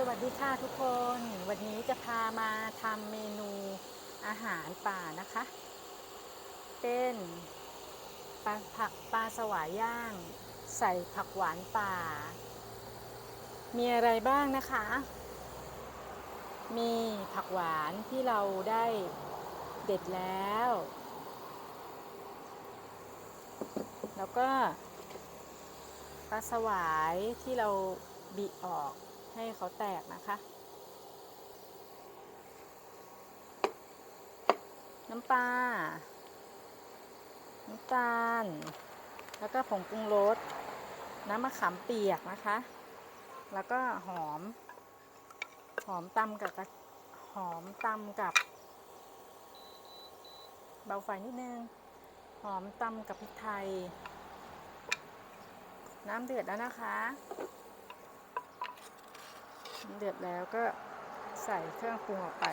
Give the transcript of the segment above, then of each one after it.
สวัสดีค่ะทุกคน วันนี้จะพามาทำเมนูอาหารป่านะคะ เป็นปลาผักปลาสวายย่าง ใส่ผักหวานป่า มีอะไรบ้างนะคะ มีผักหวานที่เราได้เด็ดแล้ว แล้วก็ปลาสวายที่เราบีออก ให้เขาแตกนะคะ น้ำปลา น้ำตาล แล้วก็ผงปรุงรส น้ำมะขามเปียกนะคะ แล้วก็หอม หอมตำกับหอมตำกับ เบาไฟนิดนึง หอมตำกับพริกไทย น้ำเดือดแล้วนะคะ เดือดแล้วก็ใส่เครื่องปรุงออกไป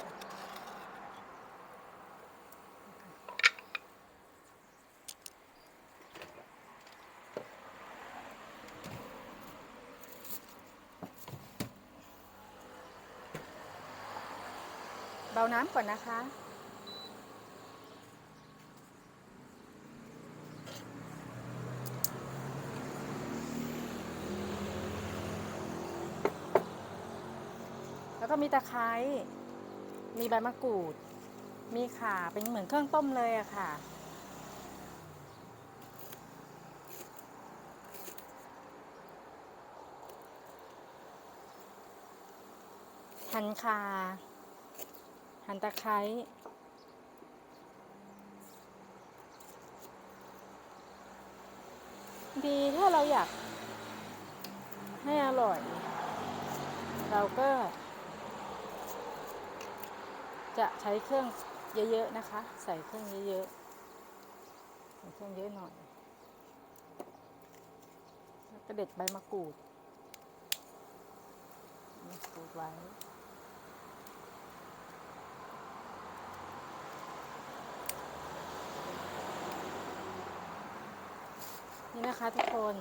เบาน้ำก่อนนะคะ ก็มีตะไคร้มีใบมะกรูด มีข่าเป็นเหมือนเครื่องต้มเลยอะค่ะ หั่นข่าหั่นตะไคร้ดีถ้าเราอยากให้อร่อย เราก็ จะใช้เครื่องเยอะๆนะคะ ใส่เครื่องเยอะๆใส่เครื่องเยอะหน่อยแล้วก็เด็ดใบมะกรูดมะกรูดไว้นี่นะคะทุกคน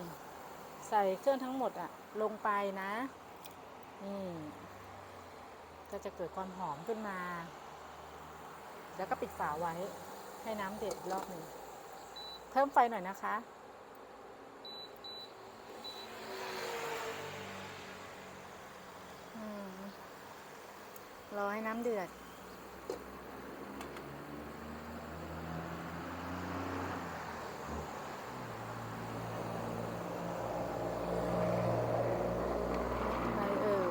ใส่เครื่องทั้งหมดอะลงไปนะ นี่ ก็จะเกิดความหอมขึ้นมา แล้วก็ปิดฝาไว้ให้น้ำเดือดรอบหนึ่งเพิ่มไฟหน่อยนะคะ รอให้น้ำเดือด ไปเออ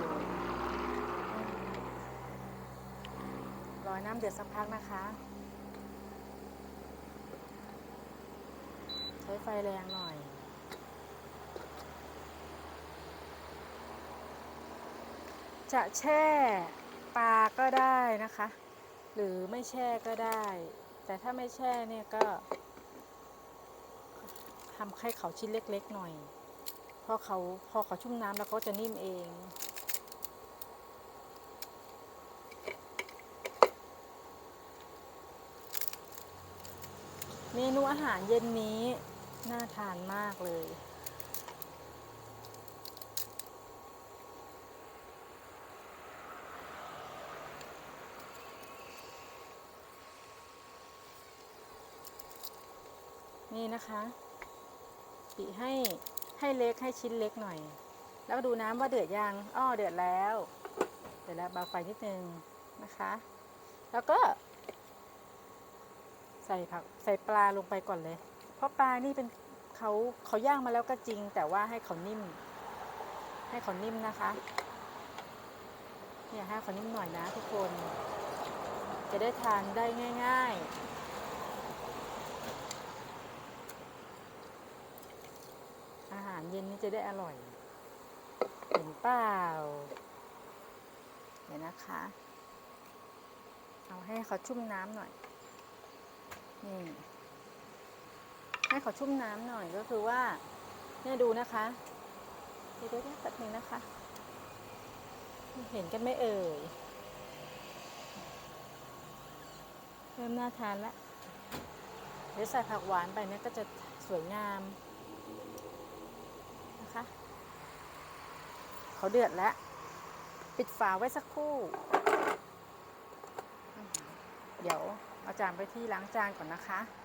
ร อให้น้ำเดือดสักพักนะคะ ใช้ไฟแรงหน่อย จะแช่ปลาก็ได้นะคะ หรือไม่แช่ก็ได้ แต่ถ้าไม่แช่เนี่ยก็ทำให้เขาชิ้นเล็กๆหน่อยพอเขาพอเขาชุ่มน้ำแล้วเขาจะนิ่มเอง เมนูอาหารเย็นนี้ น่าทานมากเลย นี่นะคะปิให้ให้เล็กให้ชิ้นเล็กหน่อย แล้วก็ดูน้ำว่าเดือดยังอ้อเดือดแล้ว เดือดแล้วเบาไฟนิดนึงนะคะ แล้วก็ ส่ผักใส่ปลาลงไปก่อนเลย เพราะปลานี่เป็นเขาเขาย่างมาแล้วก็จริง แต่ว่าให้เขานิ่ม ให้เขานิ่มนะคะเนี่ยให้เขานิ่มหน่อยนะทุกคน จะได้ทานได้ง่าย ๆอาหารเย็นนี้จะได้อร่อย เห็นเปล่าเดี๋ยวนะคะ เอาให้เขาชุ่มน้ำหน่อย นี่ให้เขาชุ่มน้ำหน่อยก็คือว่า เนี่ยดูนะคะเดี๋ยวเดี๋ยวแป๊บนึงนะคะ เห็นกันไม่เอ่ย เริ่มน่าทานแล้วเดี๋ยวใส่ผักหวานไปเนี่ยก็จะสวยงามนะคะ เขาเดือดแล้ว ปิดฝาไว้สักครู่ เดี๋ยว เอาจานไปที่ล้างจานก่อนนะคะ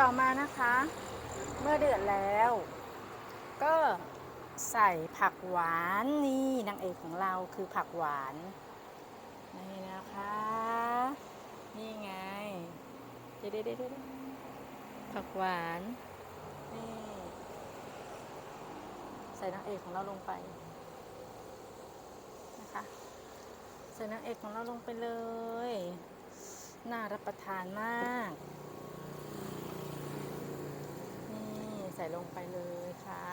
ต่อมานะคะ เมื่อเดือดแล้ว ก็ใส่ผักหวานนี่นางเอกของเราคือผักหวานนี่นะคะ นี่ไงเด็ดเด็ดผักหวานนี่ใส่นางเอกของเราลงไปนะคะใส่นางเอกของเราลงไปเลย น่ารับประทานมาก นี่ ใส่ลงไปเลยค่ะ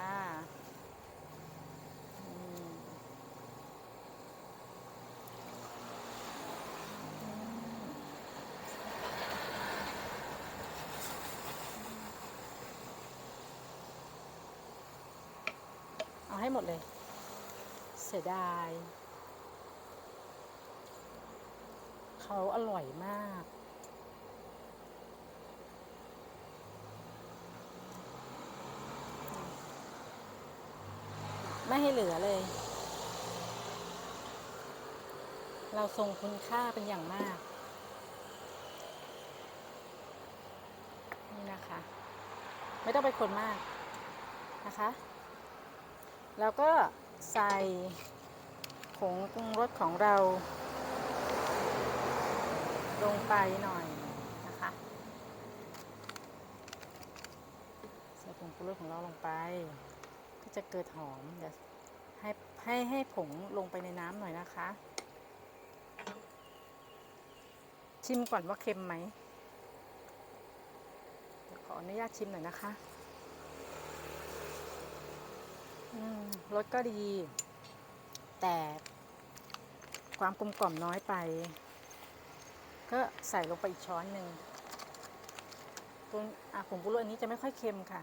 เอาให้หมดเลย เสียดาย เขาอร่อยมาก ไม่ให้เหลือเลย เราทรงคุณค่าเป็นอย่างมาก นี่นะคะ ไม่ต้องไปคนมากนะคะ แล้วก็ใส่ผงปรุงรสของเรา ลงไปหน่อยนะคะใส่ผงปรุงรสของเราลงไป จะเกิดหอมเดี๋ยวให้ให้ให้ผงลงไปในน้ำหน่อยนะคะ ชิมก่อนว่าเค็มไหมเดี๋ยวขออนุญาตชิมหน่อยนะคะอืมรสก็ดี แต่ความกลมกล่อมน้อยไป ก็ใส่ลงไปอีกช้อนหนึ่งตัวผงปรุงรสอันนี้จะไม่ค่อยเค็มค่ะ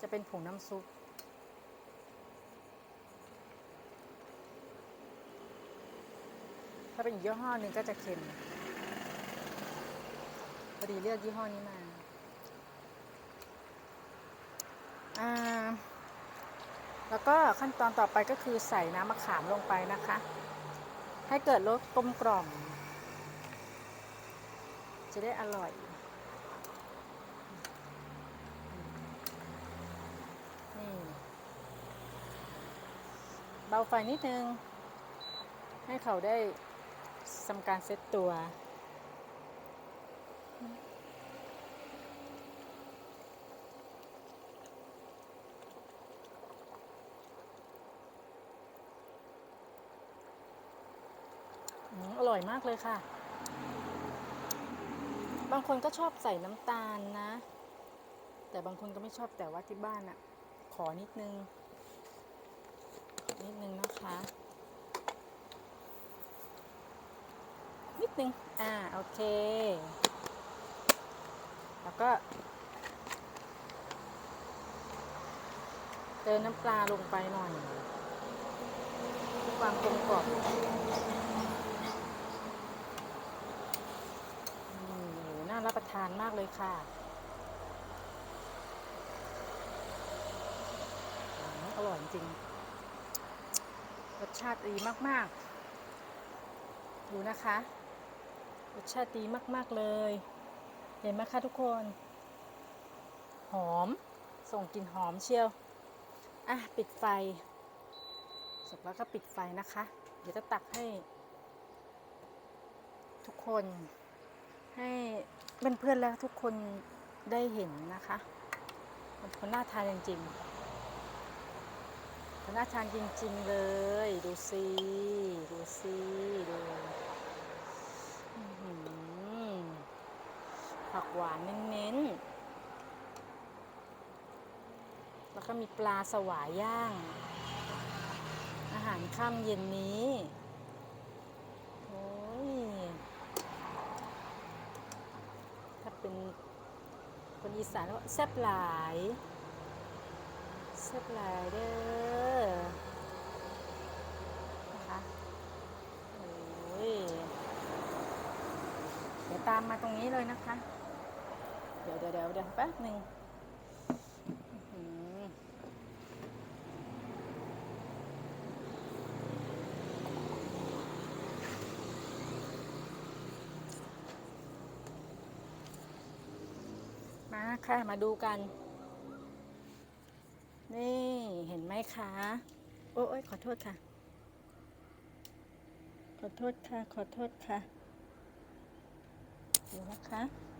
จะเป็นผงน้ำซุป ถ้าเป็นยี่ห้อหนึ่งก็จะเค็มพอดีเลือกยี่ห้อนี้มาอ่าแล้วก็ขั้นตอนต่อไปก็คือใส่น้ำมะขามลงไปนะคะ ให้เกิดรสกลมกล่อม จะได้อร่อย นี่เบาไฟนิดนึง ให้เขาได้ ทำการเซตตัวอืมอร่อยมากเลยค่ะ บางคนก็ชอบใส่น้ำตาลนะ แต่บางคนก็ไม่ชอบแต่ว่าที่บ้านอะขอนิดนึง นิดนึงนะคะ ดนึง อ่า โอเค แล้วก็ เติมน้ำปลาลงไปหน่อยความกลมกล่อมน่ารับประทานมากเลยค่ะ อร่อยจริง รสชาติดีมาก ๆ ดูนะคะ รสชาติดีมาก ๆ เลย เห็นไหมคะทุกคน หอม ส่งกลิ่นหอมเชียว อะ ปิดไฟสุกแล้วก็ปิดไฟนะคะ เดี๋ยวจะตักให้ ทุกคน ให้เพื่อนๆแล้วทุกคนได้เห็นนะคะมันคนน่าทานจริงๆคนน่าทานจริง ๆ เลย ดูสิ ดูสิ ดูอื้อหือ ผักหวานเน้นๆ แล้วก็มีปลาสวายย่าง อาหารค่ำเย็นนี้โอ้ยถ้าเป็นคนอีสานก็แซ่บหลายแซ่บหลายเด้อนะคะโอ้ยเดี๋ยวตามมาตรงนี้เลยนะคะ เดี๋ยวเดี๋ยวเดี๋ยวเดี๋ยวแป๊บหนึ่งมาค่ะ มาดูกัน นี่เห็นไหมคะ โอ้ยขอโทษค่ะ ขอโทษค่ะ ขอโทษค่ะเดี๋ยวนะคะ